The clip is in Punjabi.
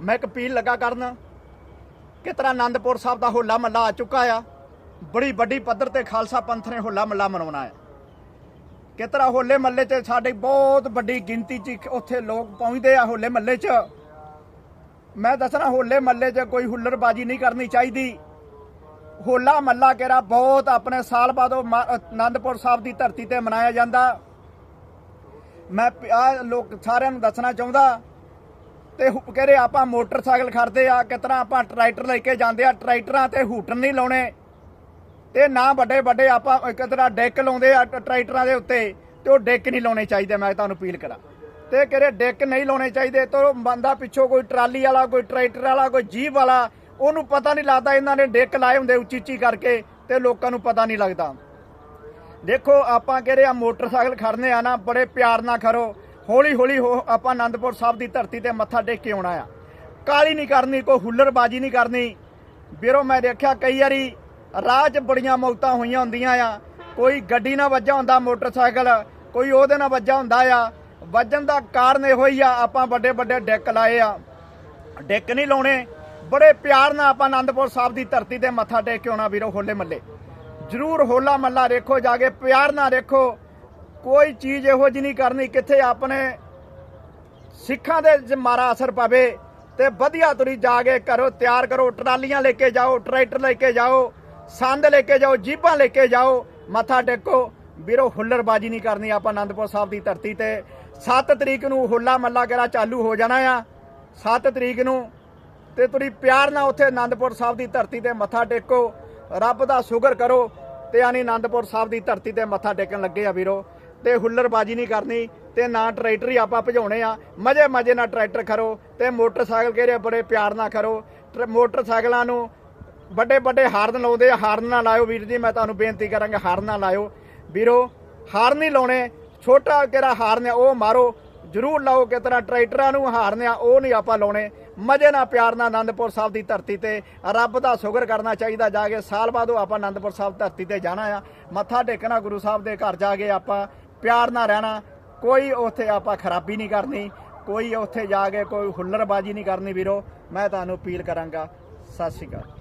ਮੈਂ ਇੱਕ ਅਪੀਲ ਲੱਗਾ ਕਰਨ ਕਿ ਤਰ੍ਹਾਂ ਆਨੰਦਪੁਰ ਸਾਹਿਬ ਦਾ ਹੋਲਾ ਮਹੱਲਾ ਆ ਚੁੱਕਾ ਆ। ਬੜੀ ਵੱਡੀ ਪੱਧਰ ਤੇ ਖਾਲਸਾ ਪੰਥ ਨੇ ਹੋਲਾ ਮਹੱਲਾ ਮਨਾਉਣਾ ਹੈ। ਕਿ ਤਰ੍ਹਾਂ ਹੋਲੇ ਮਹੱਲੇ 'ਚ ਸਾਡੀ ਬਹੁਤ ਵੱਡੀ ਗਿਣਤੀ 'ਚ ਉੱਥੇ ਲੋਕ ਪਹੁੰਚਦੇ ਆ ਹੋਲੇ ਮਹੱਲੇ 'ਚ। ਮੈਂ ਦੱਸਣਾ, ਹੋਲੇ ਮਹੱਲੇ 'ਚ ਕੋਈ ਹੁੱਲੜਬਾਜੀ ਨਹੀਂ ਕਰਨੀ ਚਾਹੀਦੀ। ਹੋਲਾ ਮਹੱਲਾ ਕਿਹੜਾ ਬਹੁਤ ਆਪਣੇ ਸਾਲ ਬਾਅਦ ਮਾ- ਆਨੰਦਪੁਰ ਸਾਹਿਬ ਦੀ ਧਰਤੀ ਤੇ ਮਨਾਇਆ ਜਾਂਦਾ। ਮੈਂ ਆ ਲੋਕ ਸਾਰਿਆਂ ਨੂੰ ਦੱਸਣਾ ਚਾਹੁੰਦਾ ਤੇ ਹੁ- ਕਹਿੰਦੇ ਆਪਾਂ ਮੋਟਰਸਾਈਕਲ ਖੜਦੇ ਆ ਕਿਤਨਾ ਆਪਾਂ ਟਰੈਕਟਰ ਲੈ ਕੇ ਜਾਂਦੇ ਆ, ਟਰੈਕਟਰਾਂ ਤੇ ਹੂਟਰ ਨਹੀਂ ਲਾਉਣੇ। ਤੇ ਨਾ ਵੱਡੇ ਵੱਡੇ ਆਪਾਂ ਕਿਤਨਾ ਡੈਕ ਲਾਉਂਦੇ ਆ ਟਰੈਕਟਰਾਂ ਦੇ ਉੱਤੇ, ਤੇ ਉਹ ਡੈਕ ਨਹੀਂ ਲਾਉਣੇ ਚਾਹੀਦੇ, ਮੈਂ ਤੁਹਾਨੂੰ ਅਪੀਲ ਕਰਾਂ। ਤੇ ਕਹਿੰਦੇ ਡੈਕ ਨਹੀਂ ਲਾਉਣੇ ਚਾਹੀਦੇ, ਤੇ ਉਹ ਬੰਦਾ ਪਿੱਛੋਂ ਕੋਈ ਟਰਾਲੀ ਵਾਲਾ, ਕੋਈ ਟਰੈਕਟਰ ਵਾਲਾ, ਕੋਈ ਜੀਪ ਵਾਲਾ, ਉਹਨੂੰ ਪਤਾ ਨਹੀਂ ਲੱਗਦਾ ਇਹਨਾਂ ਨੇ ਡੈਕ ਲਾਏ ਹੁੰਦੇ ਉੱਚੀ ਉੱਚੀ ਕਰਕੇ, ਤੇ ਲੋਕਾਂ ਨੂੰ ਪਤਾ ਨਹੀਂ ਲੱਗਦਾ। ਦੇਖੋ, ਆਪਾਂ ਕਹਿੰਦੇ ਆ ਮੋਟਰਸਾਈਕਲ ਖੜਨੇ ਆ ਨਾ, ਬੜੇ ਪਿਆਰ ਨਾਲ ਖੜੋ ਹੌਲੀ ਹੌਲੀ ਹੋ ਆਪਾਂ ਆਨੰਦਪੁਰ ਸਾਹਿਬ ਦੀ ਧਰਤੀ ਤੇ ਮੱਥਾ ਟੇਕ ਕੇ ਆਉਣਾ ਆ। ਕਾਲੀ ਨਹੀਂ ਕਰਨੀ, ਕੋਈ ਹੁੱਲੜਬਾਜੀ ਨਹੀਂ ਕਰਨੀ। ਵੀਰੋ, ਮੈਂ ਦੇਖਿਆ ਕਈ ਵਾਰੀ ਰਾਹ 'ਚ ਬੜੀਆਂ ਮੌਤਾਂ ਹੋਈਆਂ ਹੁੰਦੀਆਂ ਆ। ਕੋਈ ਗੱਡੀ ਨਾਲ ਵੱਜਾ ਹੁੰਦਾ ਮੋਟਰਸਾਈਕਲ, ਕੋਈ ਉਹਦੇ ਨਾਲ ਵੱਜਾ ਹੁੰਦਾ ਆ। ਵੱਜਣ ਦਾ ਕਾਰਨ ਇਹੋ ਹੀ ਆ, ਆਪਾਂ ਵੱਡੇ ਵੱਡੇ ਡੈਕ ਲਾਏ ਆ। ਡੈਕ ਨਹੀਂ ਲਾਉਣੇ, ਬੜੇ ਪਿਆਰ ਨਾਲ ਆਪਾਂ ਆਨੰਦਪੁਰ ਸਾਹਿਬ ਦੀ ਧਰਤੀ ਤੇ ਮੱਥਾ ਟੇਕ ਕੇ ਆਉਣਾ ਵੀਰੋ, ਹੋਲੇ ਮੱਲੇ। ਜਰੂਰ ਹੋਲਾ ਮੱਲਾ ਦੇਖੋ, ਜਾ ਕੇ ਪਿਆਰ ਨਾਲ ਦੇਖੋ। ਕੋਈ ਚੀਜ਼ ਇਹੋ ਜਿਹੀ ਨਹੀਂ ਕਰਨੀ ਕਿੱਥੇ ਆਪਣੇ ਸਿੱਖਾਂ ਦੇ ਜੇ ਮਾਰਾ ਅਸਰ ਪਵੇ ਤੇ ਵਧੀਆ ਤੁਰੀ ਜਾ ਕੇ ਕਰੋ ਤਿਆਰ ਕਰੋ, ਟਰਾਲੀਆਂ ਲੈ ਕੇ ਜਾਓ, ਟਰੈਕਟਰ ਲੈ ਕੇ ਜਾਓ, ਸੰਦ ਲੈ ਕੇ ਜਾਓ ਜੀਪਾਂ ਲੈ ਕੇ ਜਾਓ, ਮੱਥਾ ਟੇਕੋ। ਵੀਰੋ, ਹੁੱਲੜਬਾਜੀ ਨਹੀਂ ਕਰਨੀ ਆਪਾਂ ਆਨੰਦਪੁਰ ਸਾਹਿਬ ਦੀ ਧਰਤੀ ਤੇ। 7 ਤਰੀਕ ਨੂੰ ਹੋਲਾ ਮੱਲਾ ਕਿਹੜਾ ਚਾਲੂ ਹੋ ਜਾਣਾ ਆ। 7 ਤਰੀਕ ਨੂੰ ਤੇ ਤੁਸੀਂ ਪਿਆਰ ਨਾਲ ਉੱਥੇ ਆਨੰਦਪੁਰ ਸਾਹਿਬ ਦੀ ਧਰਤੀ ਤੇ ਮੱਥਾ ਟੇਕੋ। ਰੱਬ ਦਾ ਸ਼ੁਕਰ ਕਰੋ ਤੇ ਆਨੀ ਆਨੰਦਪੁਰ ਸਾਹਿਬ ਦੀ ਧਰਤੀ ਤੇ ਮੱਥਾ ਟੇਕਣ ਲੱਗੇ ਆ ਵੀਰੋ। ਤੇ ਹੁੱਲਰਬਾਜ਼ੀ ਨਹੀਂ ਕਰਨੀ ਤੇ ਨਾ ਟਰੈਕਟਰ ਹੀ ਆਪਾਂ ਭਜਾਉਣੇ ਆ। ਮਜੇ ਮਜੇ ਨਾਲ ਟਰੈਕਟਰ ਖਰੋ ਤੇ ਮੋਟਰਸਾਈਕਲ ਕਿਹੜੇ ਬੜੇ ਪਿਆਰ ਨਾਲ ਖਰੋ। ਟਰ- ਮੋਟਰਸਾਈਕਲਾਂ ਨੂੰ ਵੱਡੇ ਵੱਡੇ ਹਾਰਨ ਲਾਉਂਦੇ ਆ, ਹਾਰਨ ਨਾ ਲਾਇਓ ਵੀਰ ਜੀ, ਮੈਂ ਤੁਹਾਨੂੰ ਬੇਨਤੀ ਕਰਾਂਗਾ, ਹਾਰਨ ਨਾ ਲਾਇਓ। ਵੀਰੋ ਹਾਰਨ ਨਹੀਂ ਲਾਉਣੇ, ਛੋਟਾ ਕਿਹੜਾ ਹਾਰਨ ਆ, ਉਹ ਮਾਰੋ। ਜ਼ਰੂਰ ਲਾਓ ਕਿ ਤਰ੍ਹਾਂ ਟਰੈਕਟਰਾਂ ਨੂੰ ਹਾਰਨ ਆ, ਉਹ ਨਹੀਂ ਆਪਾਂ ਲਾਉਣੇ। ਮਜੇ ਨਾਲ ਪਿਆਰ ਨਾਲ ਆਨੰਦਪੁਰ ਸਾਹਿਬ ਦੀ ਧਰਤੀ ਤੇ ਰੱਬ ਦਾ ਸ਼ੁਕਰ ਕਰਨਾ ਚਾਹੀਦਾ, ਜਾ ਕੇ ਸਾਲ ਬਾਅਦ ਉਹ ਆਪਾਂ ਆਨੰਦਪੁਰ ਸਾਹਿਬ ਧਰਤੀ ਤੇ ਜਾਣਾ ਆ। ਮੱਥਾ ਟੇਕਣਾ ਗੁਰੂ ਸਾਹਿਬ ਦੇ ਘਰ ਜਾ ਕੇ ਆਪਾਂ ਪਿਆਰ ਨਾਲ ਰਹਿਣਾ, ਕੋਈ ਉੱਥੇ ਆਪਾਂ ਖਰਾਬੀ ਨਹੀਂ ਕਰਨੀ, ਕੋਈ ਉੱਥੇ ਜਾ ਕੇ ਕੋਈ ਹੁੱਲੜਬਾਜੀ ਨਹੀਂ ਕਰਨੀ ਵੀਰੋ, ਮੈਂ ਤੁਹਾਨੂੰ ਅਪੀਲ ਕਰਾਂਗਾ, ਸਤਿ ਸ਼੍ਰੀ ਅਕਾਲ।